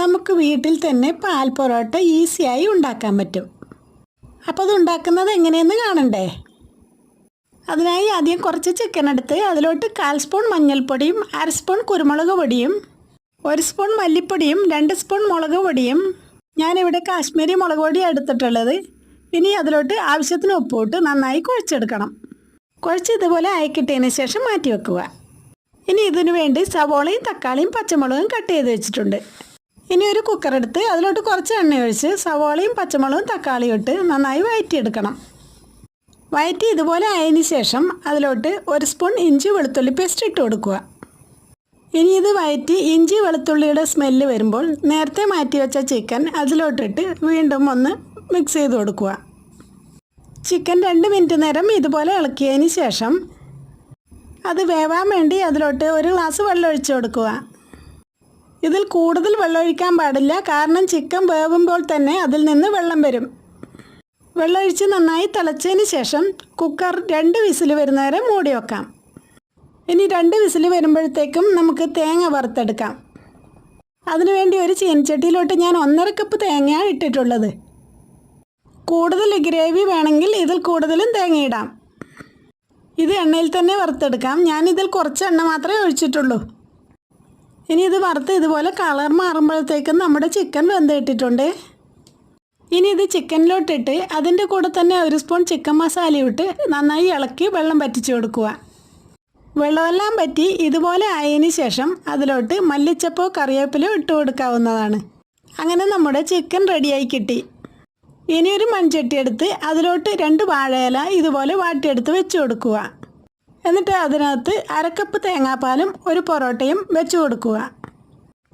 നമുക്ക് വീട്ടിൽ തന്നെ പാൽ പൊറോട്ട ഈസിയായി ഉണ്ടാക്കാൻ പറ്റും. അപ്പോൾ അത് ഉണ്ടാക്കുന്നത് എങ്ങനെയെന്ന് കാണണ്ടേ? അതിനായി ആദ്യം കുറച്ച് ചിക്കൻ എടുത്ത് അതിലോട്ട് കാൽ സ്പൂൺ മഞ്ഞൾപ്പൊടിയും അര സ്പൂൺ കുരുമുളക് പൊടിയും ഒരു സ്പൂൺ മല്ലിപ്പൊടിയും രണ്ട് സ്പൂൺ മുളക് പൊടിയും. ഞാനിവിടെ കാശ്മീരി മുളക് പൊടിയാണ് എടുത്തിട്ടുള്ളത്. ഇനി അതിലോട്ട് ആവശ്യത്തിന് ഉപ്പിട്ട് നന്നായി കുഴച്ചെടുക്കണം. കുഴച്ച് ഇതുപോലെ അയക്കിട്ടതിന് ശേഷം മാറ്റി വെക്കുക. ഇനി ഇതിനു വേണ്ടി സവോളയും തക്കാളിയും പച്ചമുളകും കട്ട് ചെയ്ത് വെച്ചിട്ടുണ്ട്. ഇനി ഒരു കുക്കർ എടുത്ത് അതിലോട്ട് കുറച്ച് എണ്ണ ഒഴിച്ച് സവാളയും പച്ചമുളകും തക്കാളിയും ഇട്ട് നന്നായി വഴറ്റിയെടുക്കണം വഴറ്റി ഇതുപോലെ ആയതിന് ശേഷം അതിലോട്ട് ഒരു സ്പൂൺ ഇഞ്ചി വെളുത്തുള്ളി പേസ്റ്റ് ഇട്ട് കൊടുക്കുക. ഇനി ഇത് വഴറ്റി ഇഞ്ചി വെളുത്തുള്ളിയുടെ സ്മെല്ല് വരുമ്പോൾ നേരത്തെ മാറ്റി വെച്ച ചിക്കൻ അതിലോട്ടിട്ട് വീണ്ടും ഒന്ന് മിക്സ് ചെയ്ത് കൊടുക്കുക. ചിക്കൻ രണ്ട് മിനിറ്റ് നേരം ഇതുപോലെ ഇളക്കിയതിന് ശേഷം അത് വേവാൻ വേണ്ടി അതിലോട്ട് ഒരു ഗ്ലാസ് വെള്ളം ഒഴിച്ചു കൊടുക്കുക. ഇതിൽ കൂടുതൽ വെള്ളമൊഴിക്കാൻ പാടില്ല. കാരണം ചിക്കൻ വേവുമ്പോൾ തന്നെ അതിൽ നിന്ന് വെള്ളം വരും. വെള്ളമൊഴിച്ച് നന്നായി തിളച്ചതിന് ശേഷം കുക്കർ രണ്ട് വിസിൽ വരുന്നവരെ മൂടി വെക്കാം. ഇനി രണ്ട് വിസിൽ വരുമ്പോഴത്തേക്കും നമുക്ക് തേങ്ങ വറുത്തെടുക്കാം. അതിനുവേണ്ടി ഒരു ചീനച്ചട്ടിയിലോട്ട് ഞാൻ ഒന്നര കപ്പ് തേങ്ങയാണ് ഇട്ടിട്ടുള്ളത്. കൂടുതൽ ഗ്രേവി വേണമെങ്കിൽ ഇതിൽ കൂടുതലും തേങ്ങയിടാം ഇത് എണ്ണയിൽ തന്നെ വറുത്തെടുക്കാം. ഞാനിതിൽ കുറച്ച് എണ്ണ മാത്രമേ ഒഴിച്ചിട്ടുള്ളൂ. ഇനി ഇത് വറുത്ത് ഇതുപോലെ കളർ മാറുമ്പോഴത്തേക്കും നമ്മുടെ ചിക്കൻ വെന്തിട്ടിട്ടുണ്ട് ഇനി ഇത് ചിക്കനിലോട്ടിട്ട് അതിന്റെ കൂടെ തന്നെ ഒരു സ്പൂൺ ചിക്കൻ മസാല ഇട്ട് നന്നായി ഇളക്കി വെള്ളം പറ്റിച്ചു കൊടുക്കുക. വെള്ളമെല്ലാം പറ്റി ഇതുപോലെ ആയതിന് ശേഷം അതിലോട്ട് മല്ലിച്ചപ്പോ കറിവേപ്പിലോ ഇട്ട് കൊടുക്കാവുന്നതാണ്. അങ്ങനെ നമ്മുടെ ചിക്കൻ റെഡിയായി കിട്ടി. ഇനി ഒരു മൺചട്ടി എടുത്ത് അതിലോട്ട് രണ്ട് വാഴയില ഇതുപോലെ വാട്ടിയെടുത്ത് വെച്ച് കൊടുക്കുക. എന്നിട്ട് അതിനകത്ത് അരക്കപ്പ് തേങ്ങാപ്പാലും ഒരു പൊറോട്ടയും വെച്ച് കൊടുക്കുക.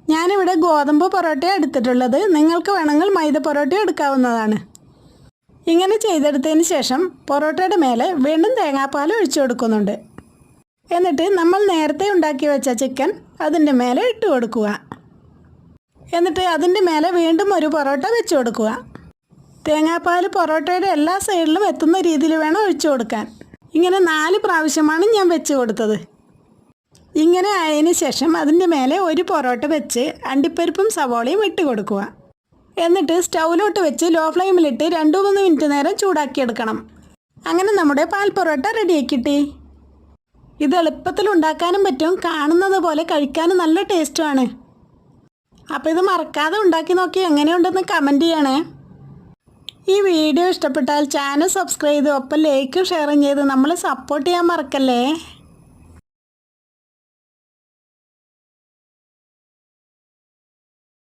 ഞാനിവിടെ ഗോതമ്പ് പൊറോട്ട എടുത്തിട്ടുള്ളത്. നിങ്ങൾക്ക് വേണമെങ്കിൽ മൈദ പൊറോട്ട എടുക്കാവുന്നതാണ്. ഇങ്ങനെ ചെയ്തെടുത്തതിന് ശേഷം പൊറോട്ടയുടെ മേലെ വീണ്ടും തേങ്ങാപ്പാൽ ഒഴിച്ചു കൊടുക്കുന്നുണ്ട്. എന്നിട്ട് നമ്മൾ നേരത്തെ ഉണ്ടാക്കി വെച്ച ചിക്കൻ അതിന്റെ മേലെ ഇട്ട് കൊടുക്കുക. എന്നിട്ട് അതിന്റെ മേലെ വീണ്ടും ഒരു പൊറോട്ട വെച്ച് കൊടുക്കുക. തേങ്ങാപ്പാൽ പൊറോട്ടയുടെ എല്ലാ സൈഡിലും എത്തുന്ന രീതിയിൽ വേണം ഒഴിച്ചു കൊടുക്കാൻ. ഇങ്ങനെ നാല് പ്രാവശ്യമാണ് ഞാൻ വെച്ച് കൊടുത്തത്. ഇങ്ങനെ ആയതിന് ശേഷം അതിന്റെ മേലെ ഒരു പൊറോട്ട വെച്ച് അണ്ടിപ്പരിപ്പും സവോളയും ഇട്ട് കൊടുക്കുക. എന്നിട്ട് സ്റ്റൗവിലോട്ട് വെച്ച് ലോ ഫ്ലെയിമിലിട്ട് രണ്ട് മൂന്ന് മിനിറ്റ് നേരം ചൂടാക്കിയെടുക്കണം. അങ്ങനെ നമ്മുടെ പാൽ പൊറോട്ട റെഡിയാക്കിട്ടി ഇത് എളുപ്പത്തിൽ ഉണ്ടാക്കാനും പറ്റും. കാണുന്നത് പോലെ കഴിക്കാനും നല്ല ടേസ്റ്റുമാണ്. അപ്പോൾ ഇത് മറക്കാതെ ഉണ്ടാക്കി നോക്കി എങ്ങനെയുണ്ടെന്ന് കമന്റ് ചെയ്യണേ. ഈ വീഡിയോ ഇഷ്ടപ്പെട്ടാൽ ചാനൽ സബ്സ്ക്രൈബ് ചെയ്ത് ഒപ്പം ലൈക്കും ഷെയറും ചെയ്ത് നമ്മളെ സപ്പോർട്ട് ചെയ്യാൻ മറക്കല്ലേ?